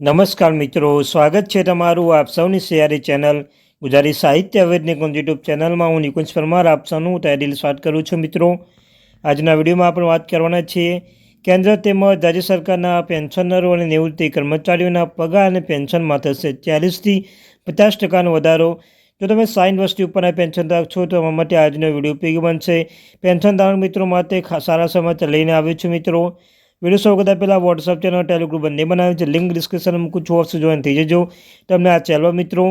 નમસ્કાર મિત્રો, સ્વાગત છે તમારું આપ સૌની સિયારી ચેનલ ગુજરાતી સાહિત્ય અવેદનિક યુટ્યુબ ચેનલમાં. હું નિકુંજ પરમાર, આપ સૌનું તહેદિલ સ્વાગત કરું છું મિત્રો. આજના વિડીયોમાં આપણે વાત કરવાના છીએ કેન્દ્ર તેમજ રાજ્ય સરકારના પેન્શનરો અને નિવૃત્તિ કર્મચારીઓના પગાર અને પેન્શનમાં થશે ચાલીસથી પચાસ ટકાનો વધારો. જો તમે સાઈન વર્ષથી ઉપરના પેન્શનધારક છો, તો અમારા માટે આજનો વીડિયો ઉપયોગી બનશે. પેન્શનધારક મિત્રો માટે સારા સમાચાર લઈને આવ્યો છું મિત્રો. વીડિયો શરૂ કરતાં પહેલાં વોટ્સઅપ ચેનલ ટેલિગ્રુપ બંને બનાવ્યું છે. લિંક ડિસ્ક્રિપ્શનમાં મૂકું છું. ઓફિસ જોઈન થઈ જજો. તમને આ ચેનલ મિત્રો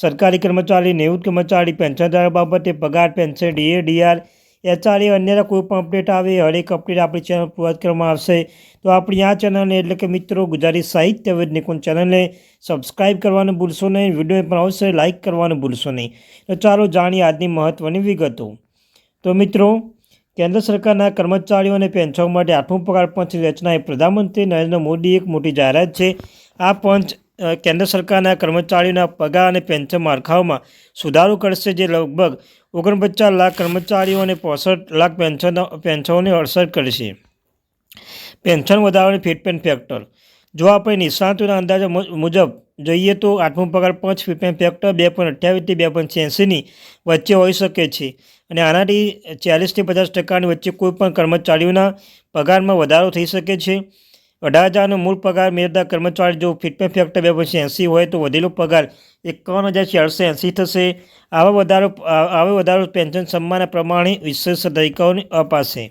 સરકારી કર્મચારી, નિવૃત્ત કર્મચારી પેન્શનધારક બાબતે પગાર પેન્શન ડીએ ડીઆર એચઆરએ અન્ય કોઈ પણ અપડેટ આવે હરેક અપડેટ આપણી ચેનલ પ્રોવાઈડ કરવામાં આવશે. તો આપણી આ ચેનલને એટલે કે મિત્રો ગુજરાતી સાહિત્ય વેદ નિકુંજ ચેનલને સબસ્ક્રાઇબ કરવાનું ભૂલશો નહીં. વીડિયો પણ અવશ્ય લાઇક કરવાનું ભૂલશો નહીં. તો ચાલો જાણીએ આજની મહત્ત્વની વિગતો. તો મિત્રો કેન્દ્ર સરકારના કર્મચારીઓ અને પેન્શન માટે આઠમું પગાર પંચની રચના એ પ્રધાનમંત્રી નરેન્દ્ર મોદી એક મોટી જાહેરાત છે. આ પંચ કેન્દ્ર સરકારના કર્મચારીઓના પગાર અને પેન્શન માળખાઓમાં સુધારો કરશે જે લગભગ ઓગણપચાસ લાખ કર્મચારીઓ અને પોસઠ લાખ પેન્શન, પેન્શનોને અસર કરશે. પેન્શન વધારવાની ફિટમેન્ટ ફેક્ટર. જો આપણે નિષ્ણાતોના અંદાજા મુજબ જોઈએ તો આઠમો પગાર પાંચ પીપીએમ ફેક્ટર બે પોઈન્ટ અઠ્યાવીસથી બે પોઈન્ટ છ્યાસીની વચ્ચે હોઈ શકે છે. અને આનાથી ચાલીસથી પચાસ ટકાની વચ્ચે કોઈપણ કર્મચારીઓના પગારમાં વધારો થઈ શકે છે. અઢાર હજારનો મૂળ પગાર મેળવતા કર્મચારી જો ફિટમેન્ટ ફેક્ટર બે પોઈન્ટ એંસી હોય તો વધેલો પગાર એકાવન હજાર ચારસો એંસી થશે. આવા વધારો, આવો વધારો પેન્શન સન્માનના પ્રમાણે વિશેષ તરીકાઓને અપાશે.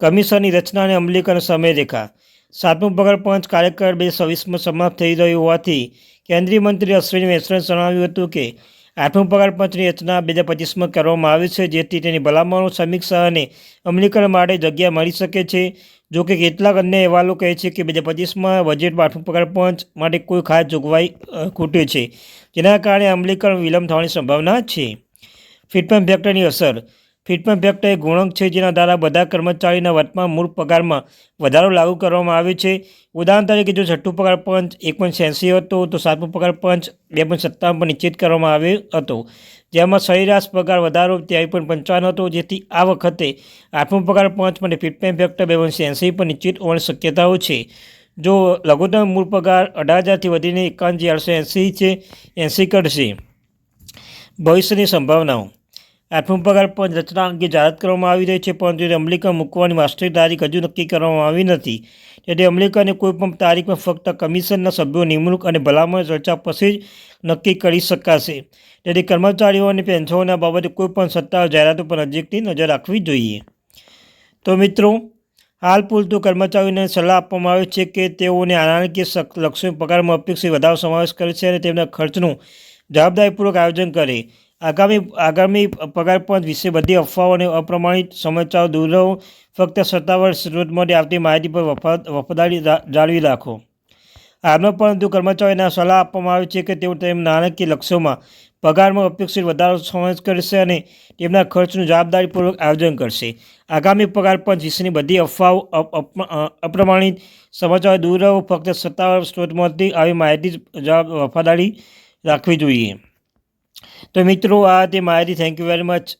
કમિશનની રચના અને અમલીકરણ સમયરેખા. સાતમું પગાર પંચ કાર્યકાળ બે સવીસમાં સમાપ્ત થઈ રહ્યું હોવાથી કેન્દ્રીય મંત્રી અશ્વિની વૈષ્ણવે જણાવ્યું હતું કે આઠમું પગાર પંચની રચના બે હજાર પચીસમાં કરવામાં આવી છે, જેથી તેની ભલામણો, સમીક્ષા અને અમલીકરણ માટે જગ્યા મળી શકે છે. જો કે કેટલાક અન્ય અહેવાલો કહે છે કે બે હજાર પચીસમાં બજેટમાં આઠમું પગાર પંચ માટે કોઈ ખાસ જોગવાઈ ખૂટે છે. જેના કારણે અમલીકરણ વિલંબ થવાની સંભાવના છે. ફિટમેન્ટ ફેક્ટરની અસર ફિટમેન્ટ ફેક્ટર એ ગુણક છે જેના દ્વારા બધા કર્મચારીના વર્તમાન મૂળ પગારમાં વધારો લાગુ કરવામાં આવે છે. ઉદાહરણ તરીકે જો છઠ્ઠું પગાર પંચ એક પોઈન્ટ છ્યાસી હતો, તો સાતમું પગાર પંચ બે પોઈન્ટ સત્તાવન પર નિશ્ચિત કરવામાં આવ્યો હતો. જેમાં સરેરાશ પગાર વધારો ત્યાવી પોઈન્ટ પંચાવન હતો, જેથી આ વખતે આઠમું પગાર પંચ અને ફિટમેન્ટ ફેક્ટર બે પોઈન્ટ છ્યાસી પર નિશ્ચિત હોવાની શક્યતાઓ છે. જો લઘુત્તમ મૂળ પગાર અઢાર હજારથી વધીને એકાવન હજાર આઠસો એંસી છે એંસી કરશે. ભવિષ્યની સંભાવનાઓ. આઠમું પગાર રચના અંગે જાહેરાત કરવામાં આવી રહી છે, પરંતુ તે અમલીકરણ મૂકવાની વાસ્તવિક તારીખ હજુ નક્કી કરવામાં આવી નથી. તેથી અમલીકરણની કોઈપણ તારીખમાં ફક્ત કમિશનના સભ્યો, નિમણૂક અને ભલામણ ચર્ચા પછી જ નક્કી કરી શકાશે. તેથી કર્મચારીઓ અને પેન્શનોના બાબતે કોઈપણ સત્તા જાહેરાતો પર નજીકથી નજર રાખવી જોઈએ. તો મિત્રો, હાલ પૂરતું કર્મચારીઓને સલાહ આપવામાં આવે છે કે તેઓને નાણાકીય લક્ષ્ય પગારમાં અપેક્ષિત વધારો સમાવેશ કરે છે અને તેમના ખર્ચનું જવાબદારીપૂર્વક આયોજન કરે. આગામી આગામી પગાર પંચ વિશે બધી અફવાઓ અને અપ્રમાણિત સમાચારો દૂર રહો. ફક્ત સત્તાવાર સ્ત્રોતમાંથી આવતી માહિતી પર વફા વફાદારી જાળવી રાખો. હાલમાં પરંતુ કર્મચારીઓને સલાહ આપવામાં આવે છે કે તેઓ તેમના નાણાકીય લક્ષ્યોમાં પગારમાં અપેક્ષિત વધારો સમાવેશ કરશે અને તેમના ખર્ચનું જવાબદારીપૂર્વક આયોજન કરશે. આગામી પગાર પંચ વિશેની બધી અફવાઓ અપ્રમાણિત સમાચારો દૂર રહો. ફક્ત સત્તાવાર સ્ત્રોતમાંથી આવી માહિતી જવાબ, વફાદારી રાખવી જોઈએ. તો મિત્રો આ તે માહિતી થેન્ક યુ વેરી મચ